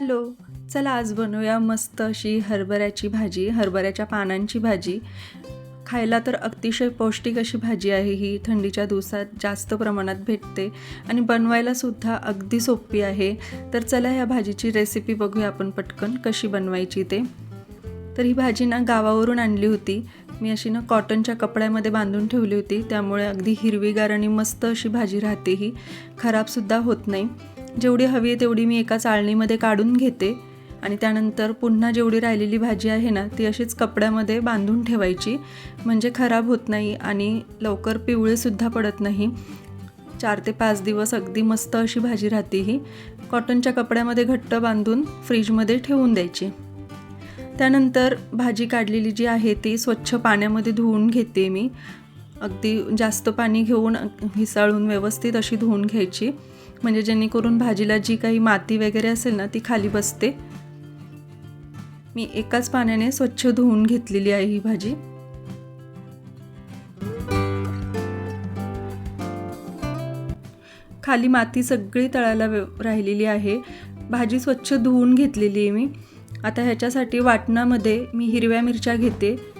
Hello चला आज बनवूया मस्त अशी हरभऱ्याची भाजी हरभऱ्याच्या पानांची भाजी. खायला तर अतिशय पौष्टिक अशी भाजी आहे ही थंडीच्या दिवसात जास्त प्रमाणात भेटते आणि बनवायला सुद्धा अगदी सोपी आहे. तर चला ह्या भाजीची रेसिपी बघूया आपण पटकन कशी बनवायची ते. तर ही भाजी ना गावावरून आणली होती. मी अशी ना कॉटनच्या कपड्यामध्ये बांधून ठेवली होती. त्यामुळे अगदी हिरवीगार आणि मस्त अशी भाजी राहते ही. खराबसुद्धा होत नाही. जेवढी हवी आहे तेवढी मी एका चाळणीमध्ये काढून घेते. आणि त्यानंतर पुन्हा जेवढी राहिलेली भाजी आहे ना ती अशीच कपड्यामध्ये बांधून ठेवायची. म्हणजे खराब होत नाही आणि लवकर पिवळेसुद्धा पडत नाही. चार ते पाच दिवस अगदी मस्त अशी भाजी राहते ही. कॉटनच्या कपड्यामध्ये घट्ट बांधून फ्रीजमध्ये ठेवून द्यायची. त्यानंतर भाजी काढलेली जी आहे ती स्वच्छ पाण्यामध्ये धुवून घेते मी. अगदी जास्त पाणी घेऊन हिसाळून व्यवस्थित अशी धुवून घ्यायची. म्हणजे जेणेकरून भाजीला जी काही माती वगैरे असेल ना ती खाली बसते. मी एकाच पाण्याने स्वच्छ धुवून घेतलेली आहे ही भाजी. खाली माती सगळी तळायला राहिलेली आहे. भाजी स्वच्छ धुवून घेतलेली आहे मी. आता ह्याच्यासाठी वाटणामध्ये मी हिरव्या मिरच्या घेते.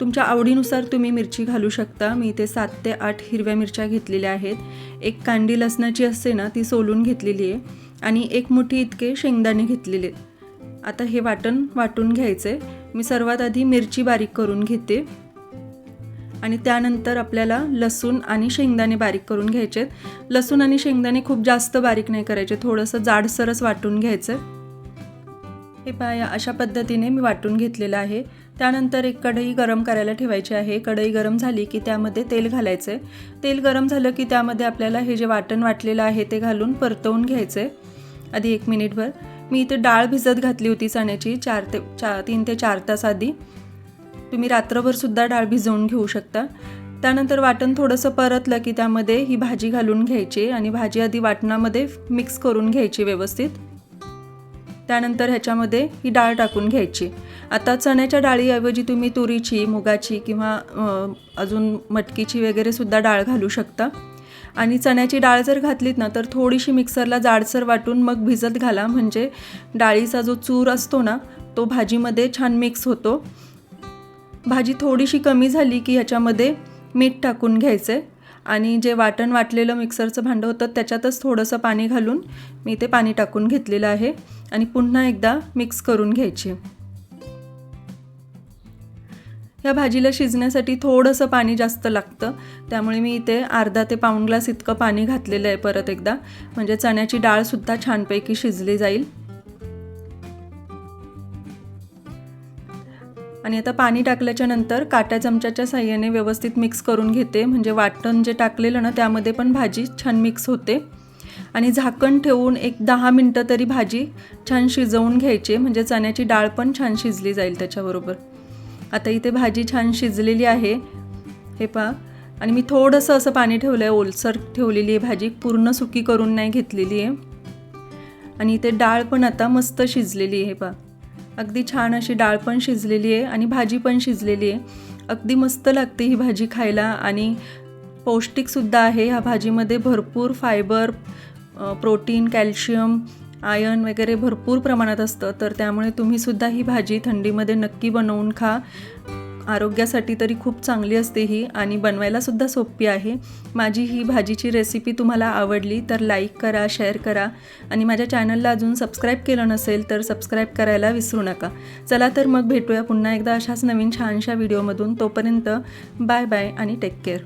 तुमच्या आवडीनुसार तुम्ही मिरची घालू शकता. मी ते सात ते आठ हिरव्या मिरच्या घेतलेल्या आहेत. एक कांडी लसणाची असते ना ती सोलून घेतलेली आहे. आणि एक मुठी इतके शेंगदाणे घेतलेले. आता हे वाटण वाटून घ्यायचं आहे मी सर्वात आधी मिरची बारीक करून घेते. आणि त्यानंतर आपल्याला लसूण आणि शेंगदाणे बारीक करून घ्यायचे आहेत लसूण आणि शेंगदाणे खूप जास्त बारीक नाही करायचे. थोडंसं जाडसरच वाटून घ्यायचं हे पाया अशा पद्धतीने मी वाटून घेतलेलं आहे. त्यानंतर एक कढई गरम करायला ठेवायची आहे. कढई गरम झाली की त्यामध्ये तेल घालायचं. आहे तेल गरम झालं की त्यामध्ये आपल्याला हे जे वाटण वाटलेलं आहे ते घालून परतवून घ्यायचं. आहे आधी एक मिनिटभर. मी इथे डाळ भिजत घातली होती चण्याची चार ते चा तीन ते चार तास आधी. तुम्ही रात्रभरसुद्धा डाळ भिजवून घेऊ शकता. त्यानंतर वाटण थोडंसं परतलं की त्यामध्ये ही भाजी घालून घ्यायची आणि भाजी आधी वाटणामध्ये मिक्स करून घ्यायची व्यवस्थित. त्यानंतर ह्याच्यामध्ये ही डाळ टाकून घ्यायची. आता चण्याच्या डाळीऐवजी तुम्ही तुरीची मुगाची किंवा अजून मटकीची वगैरे सुद्धा डाळ घालू शकता. आणि चण्याची डाळ जर घातलीत ना तर थोडीशी मिक्सरला जाडसर वाटून मग भिजत घाला. म्हणजे डाळीचा जो चूर असतो ना तो भाजीमध्ये छान मिक्स होतो. भाजी थोडीशी कमी झाली की ह्याच्यामध्ये मीठ टाकून घ्यायचं. आहे आणि जे वाटण वाटलेलं मिक्सरचं भांडं होतं त्याच्यातच थोडंसं पाणी घालून मी ते पाणी टाकून घेतलेलं आहे आणि पुन्हा एकदा मिक्स करून घ्यायची. ह्या भाजीला शिजण्यासाठी थोडंसं पाणी जास्त लागतं त्यामुळे मी इथे अर्धा ते पाऊण ग्लास इतकं पाणी घातलेलं आहे परत एकदा. म्हणजे चण्याची डाळसुद्धा छानपैकी शिजली जाईल. आणि आता पाणी टाकल्याच्या नंतर काट्या चमच्याच्या साह्याने व्यवस्थित मिक्स करून घेते. म्हणजे वाटण जे टाकलेलं ना त्यामध्ये पण भाजी छान मिक्स होते. आणि झाकण ठेवून एक दहा मिनटं तरी भाजी छान शिजवून घ्यायची. म्हणजे चण्याची डाळ पण छान शिजली जाईल त्याच्याबरोबर. आता इथे भाजी छान शिजलेली आहे. हे पहा. आणि मी थोडंसं असं पाणी ठेवलं आहे ओलसर ठेवलेली आहे भाजी. पूर्ण सुकी करून नाही घेतलेली आहे. आणि इथे डाळ पण आता मस्त शिजलेली आहे पहा. अगदी छान अशी डाळ पण शिजलेली आहे आणि भाजी पण शिजलेली आहे. अगदी मस्त लागते ही भाजी खायला आणि पौष्टिकसुद्धा आहे. ह्या भाजीमध्ये भरपूर फायबर प्रोटीन कॅल्शियम आयर्न वगैरे भरपूर प्रमाणात असतं. तर त्यामुळे तुम्हीसुद्धा ही भाजी थंडीमध्ये नक्की बनवून खा. आरोग्यासाठी तरी खूप चांगली असते ही आणि बनवायलासुद्धा सोपी आहे. माझी ही भाजीची रेसिपी तुम्हाला आवडली तर लाईक करा शेअर करा आणि माझ्या चॅनलला अजून सबस्क्राईब केलं नसेल तर सबस्क्राईब करायला विसरू नका. चला तर मग भेटूया पुन्हा एकदा अशाच नवीन छानशा व्हिडिओमधून तोपर्यंत बाय बाय आणि टेक केअर